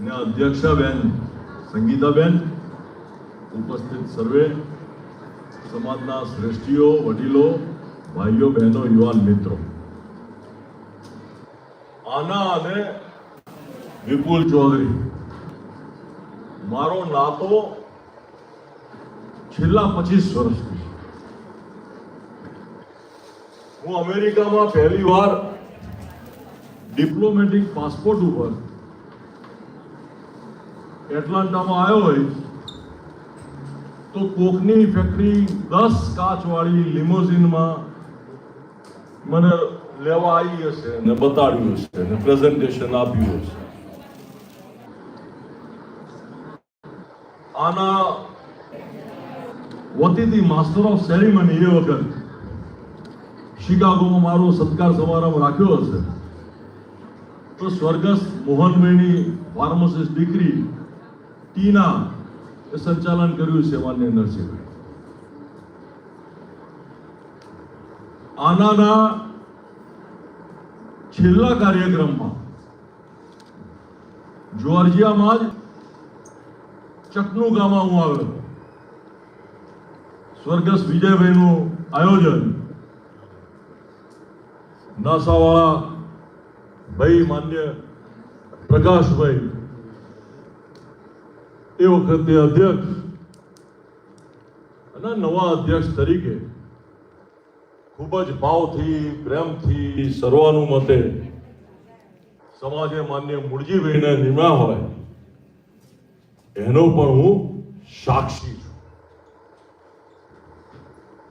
ને અધ્યક્ષાબેન, સંગીતાબેન ઉપસ્થિત સર્વે, સમાજના શ્રેષ્ઠીઓ, વડીલો, ભાઈઓ, બહેનો, યુવાન મિત્રો. આના અને વિપુલ ચૌધરી. મારો નાતો છેલ્લા પચીસ વર્ષથી હું અમેરિકામાં પહેલી વાર ડિપ્લોમેટિક પાસપોર્ટ ઉપર એટલાન્ટામાં આવ્યો હોય, તો કોકની ફેક્ટરી દસ કાચવાળી લિમોઝિનમાં મને લેવા આવી હશે ને બતાડ્યું હશે ને પ્રેઝન્ટેશન આપ્યું હશે. આના વતીથી માસ્ટર ઓફ સેરેમની એ વખત શિકાગોમાં મારો સત્કાર સમારંભ રાખ્યો હશે. તો સ્વર્ગસ્થ મોહનભાઈની ફાર્મસિસ્ટ દીકરી ટીના એ સંચાલન કર્યું છે માન્ય નરસિંહભાઈ. આનાના છેલ્લા કાર્યક્રમમાં જોર્જિયામાં જ ચકનુગામાં હું આવ્યો સ્વર્ગસ્થ વિજયભાઈનું આયોજન નાસાવાળા ભાઈ માન્ય પ્રકાશભાઈ એ વખતે અધ્યક્ષ અને નવા અધ્યક્ષ તરીકે ખૂબ જ ભાવથી, પ્રેમથી, સર્વાનુમતે સમાજે માન્ય મૂળજીભાઈને નિમ્યા હોય, એનો પણ હું સાક્ષી છું.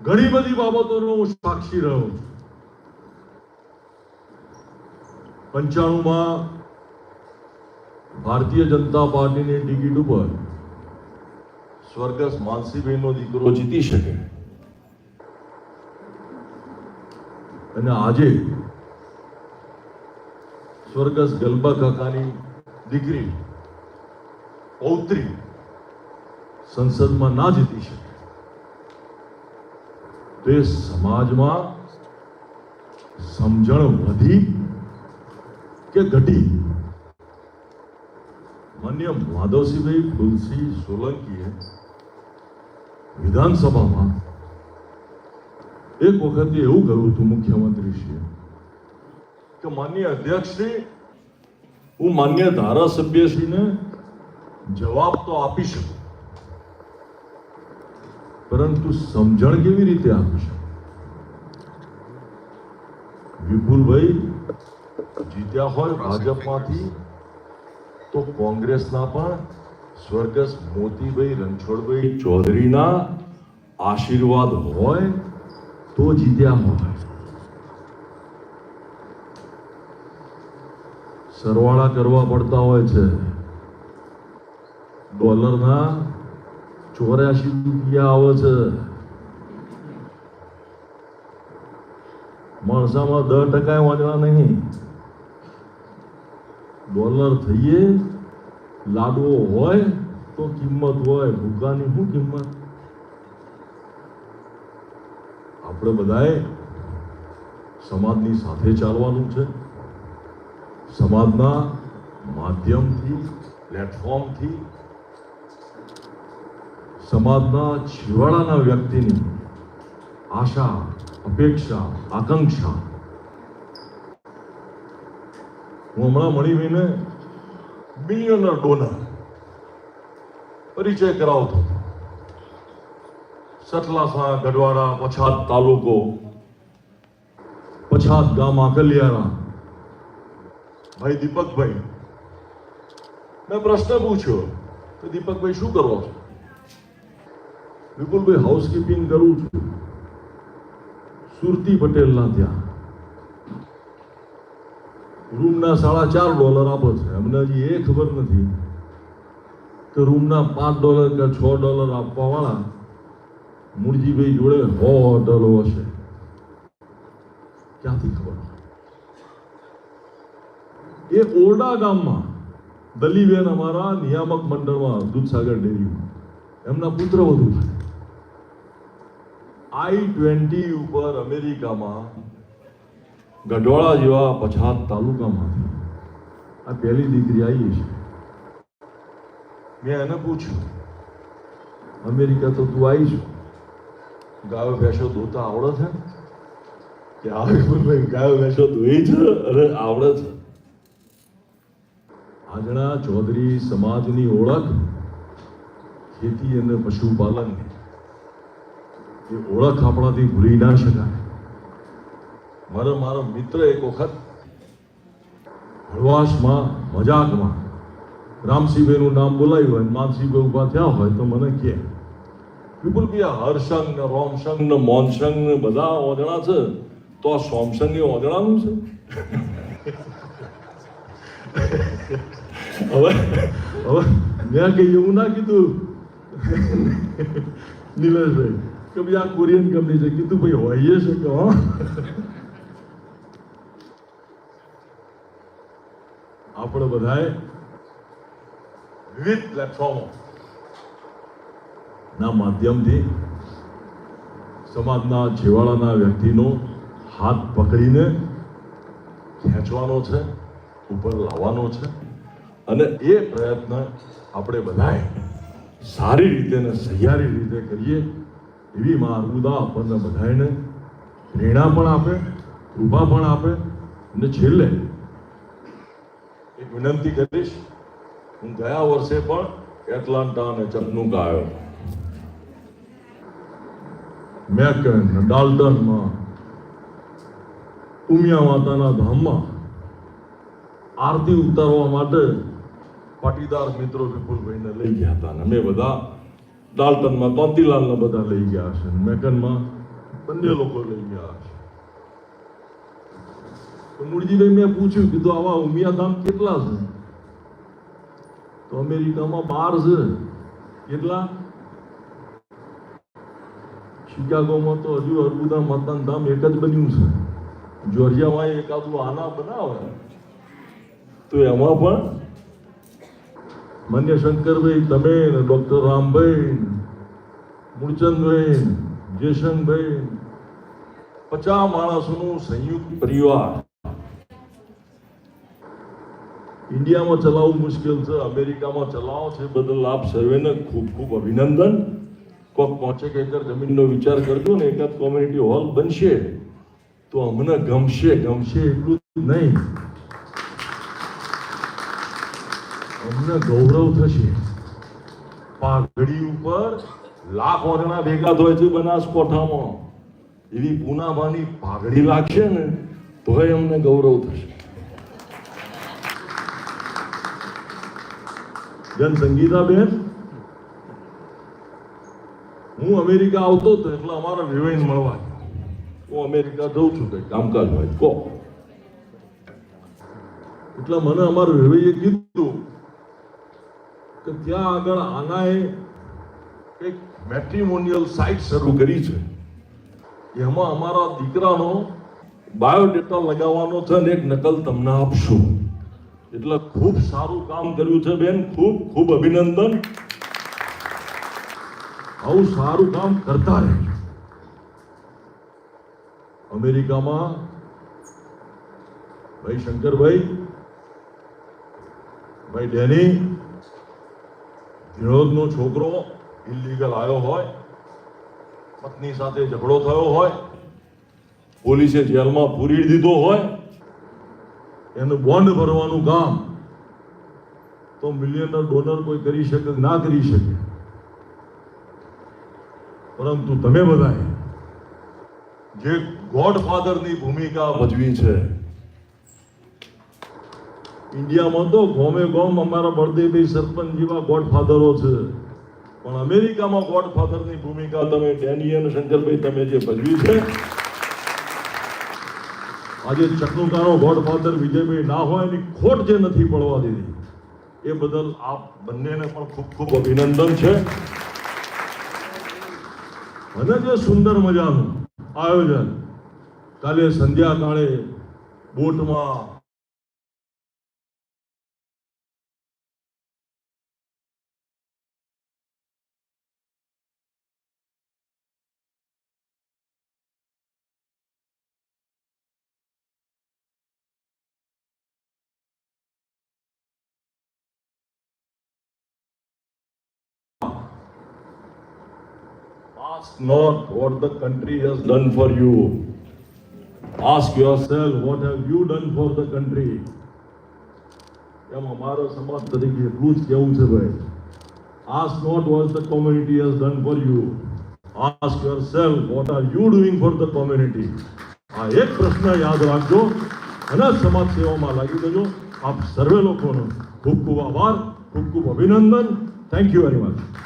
ઘણી બધી બાબતોનો હું સાક્ષી રહ્યો છું. પંચાણુંમાં ભારતીય જનતા પાર્ટીની ટિકિટ ઉપર સ્વર્ગસ્થ માનસીબેનનો દીકરો જીતી શકે. અને આજે સ્વર્ગસ્થ ગલબા કાકાની દીકરી પૌત્રી સંસદમાં ના જીતી શકે. તો સમાજમાં સમજણ વધી કે ઘટી? માન્ય માધવસિંહભાઈ ફુલસિંહ સોલંકીએ વિધાનસભામાં એક વખતે એવું કહ્યું હતું મુખ્યમંત્રીશ્રીએ કે માન્ય અધ્યક્ષશ્રી હું માન્ય ધારાસભ્યશ્રીને જવાબ તો આપી શકું પરંતુ સમજણ કેવી રીતે આપી શકું? વિપુલભાઈ જીત્યા હોય ભાજપમાંથી તો કોંગ્રેસના પણ સ્વર્ગસ્થ મોતીભાઈ રણછોડભાઈ ચૌધરીના આશીર્વાદ હોય તો જીત્યા હોય. સરવાળા કરવા પડતા હોય છે. ડોલરના ચોર્યાસી રૂપિયા આવે છે. માણસામાં દસ ટકા વાંચવા નહીં. ડોલર થઈએ લાડવો હોય તો કિંમત હોય ભૂકાની શું કિંમત? આપણે બધાએ સમાજની સાથે ચાલવાનું છે. સમાજના માધ્યમથી પ્લેટફોર્મથી સમાજના છેવાડાના વ્યક્તિની આશા, અપેક્ષા, આકાંક્ષા. હું હમણાં મણિભાઈને બિલિયનર ડોનર પરિચય કરાવતો સતલાસા ગઢવાડા પછાત તાલુકો, પછાત ગામ આકલિયારા ભાઈ દીપકભાઈ, મેં પ્રશ્ન પૂછ્યો કે દીપકભાઈ શું કરો છો? વિપુલભાઈ હાઉસકીપિંગ કરું છું. સુરતી પટેલના ત્યાં. રૂમના સાડા ચાર ડોલર આપે છે. અમને હજી એ ખબર નથી કે રૂમના પાંચ ડોલર કે છ ડોલર આપવા વાળા મૂળજીભાઈ જોડે હો ડોલો હશે. ક્યાંથી ખબર? એ ઓરડા ગામમાં દલીબેન અમારા નિયામક મંડળમાં દૂધસાગર ડેરીમાં. એમના પુત્ર વધુ છે. આઈ ટ્વેન્ટી ઉપર અમેરિકામાં ગઢવાડા જેવા પછાત તાલુકામાંથી આ પહેલી દીકરી આવી છે મેં એને પૂછ્યું અમેરિકા તો તું આવી છું ગાયો ભેંસો ધોતા આવડે છે? કે આવે ગાયો ભેંસો ધોઈ છે અને આવડે છે. આજના ચૌધરી સમાજની ઓળખ ખેતી અને પશુપાલન એ ઓળખ આપણાથી ભૂલી ના શકાય. મારો મારો મિત્ર એક વખત હળવાશમાં, મજાકમાં રામસિંહભાઈનું નામ બોલાવ્યું હોય માનસિંહભાઈ ઊભા થયા હોય તો મને કહે વિપુલ ભાઈ આ હરસંગ ને રોમસંગ ને મોનસંગ ને બધા ઓજણા છે, તો આ સોમસંગ એ ઓજણાનું છે? હવે હવે મેં કઈ એવું ના કીધું. નિલેશભાઈ, કે ભાઈ આ કોરિયન કંપની છે. કીધું, ભાઈ હોઈએ છે કે, હા? આપણે બધાએ વિવિધ પ્લેટફોર્મો ના માધ્યમથી સમાજના છેવાડાના વ્યક્તિનો હાથ પકડીને ખેંચવાનો છે, ઉપર લાવવાનો છે. અને એ પ્રયત્ન આપણે બધાએ સારી રીતે ને સહિયારી રીતે કરીએ એવી માં આપણને બધાને પ્રેરણા પણ આપે, કૃપા પણ આપે. અને છેલ્લે વિનંતી કરીશ, હું ગયા વર્ષે પણ એટલાન્ટા અને ચપનું ગાયો મેકન ડાલ્ટનમાં, ઉમિયા માતાના ધામમાં આરતી ઉતારવા માટે પાટીદાર મિત્રો વિપુલભાઈને લઈ ગયા હતા અને અમે બધા ડાલ્ટનમાં તોંતીલાલને બધા લઈ ગયા છે મેકનમાં બંને લોકો લઈ ગયા છે. તો મૂળજીભાઈ મેં પૂછ્યું કીધું, આવા ઉમિયા ધામ કેટલા છે? તો અમેરિકામાં બાર છે. કેટલા? શિકાગોમાં તો હજુ અર્બુદા મતદાન ધામ એક જ બન્યું છે. જોર્જિયામાં એકાદું આના બનાવે. તો એમાં પણ માન્ય શંકરભાઈ તમે ડોક્ટર રામભાઈ, મૂળચંદભાઈ જયશંકભાઈ પચાસ માણસોનું સંયુક્ત પરિવાર. ઇન્ડિયામાં ચલાવવું મુશ્કેલ છે, અમેરિકામાં ચલાવો છે બદલ આપ સર્વેને ખૂબ ખૂબ અભિનંદન. કોક પાંચેક એકર જમીનનો વિચાર કરજો ને, એકાદ કોમ્યુનિટી હોલ બનશે, તો અમને ગમશે ગમશે એટલું નહીં. અમને ગૌરવ થશે. પાઘડી ઉપર લાખ ઓરણા ભેગા થાય છે બનાસકોઠામાં. એવી પૂનામાની પાઘડી લાગશે ને, તોય અમને ગૌરવ થશે. બેન? સંગીતાબેન હું અમેરિકા આવતો હતો એટલે અમારા વિવેન મળવા. હું અમેરિકા જઉં છું કઈ કામકાજ હોય કહો એટલે મને અમારું વેવાઈએ કીધું કે ત્યાં આગળ આનાએ એક મેટ્રિમોનિયલ સાઇટ શરૂ કરી છે. એમાં અમારા દીકરાનો બાયોડેટા લગાવવાનો છે અને એક નકલ તમને આપશું. એટલે ખૂબ સારું કામ કર્યું છે, બેન. ખૂબ ખૂબ અભિનંદન. આવું સારું કામ કરતા રહેજો અમેરિકામાં ભાઈ શંકરભાઈ, ભાઈ ડેની, વિનોદનો છોકરો ઇલીગલ આવ્યો હોય, પત્ની સાથે ઝઘડો થયો હોય, પોલીસે જેલમાં પૂરી દીધો હોય એનું બોન્ડ ભરવાનું કામ. તો મિલિયનર ડોનર કોઈ કરી શકે, ના કરી શકે. પરંતુ તમે બધાએ જે ગોડફાધરની ભૂમિકા ભજવી છે, ઇન્ડિયામાં તો ગોમે ગોમ અમારા બળદેવભાઈ સરપંચ જેવા ગોડફાધરો છે. પણ અમેરિકામાં ગોડફાધરની ભૂમિકા તમે ડેનિયન શંકરભાઈ તમે જે ભજવી છે આજે ચકનુકાનો ગોડફાધર વિજયભાઈ ના હોય એની ખોટ જે નથી પડવા દીધી, એ બદલ આપ બંનેને પણ ખૂબ ખૂબ અભિનંદન છે. અને જે સુંદર મજાનું આયોજન કાલે સંધ્યાકાળે બોટમાં Ask not what the country has done for you. Ask yourself what have you done for the country. એમ અમારો સમાજ તરીકે એટલું જ કહેવું છે ભાઈ Ask not what the community has done for you. Ask yourself what are you doing for the community. આ એક પ્રશ્ન યાદ રાખજો અને સમાજ સેવામાં લાગી જજો આપ સર્વે લોકોનો ખૂબ ખૂબ આભાર ખૂબ ખૂબ અભિનંદન થેન્ક યુ વેરી મચ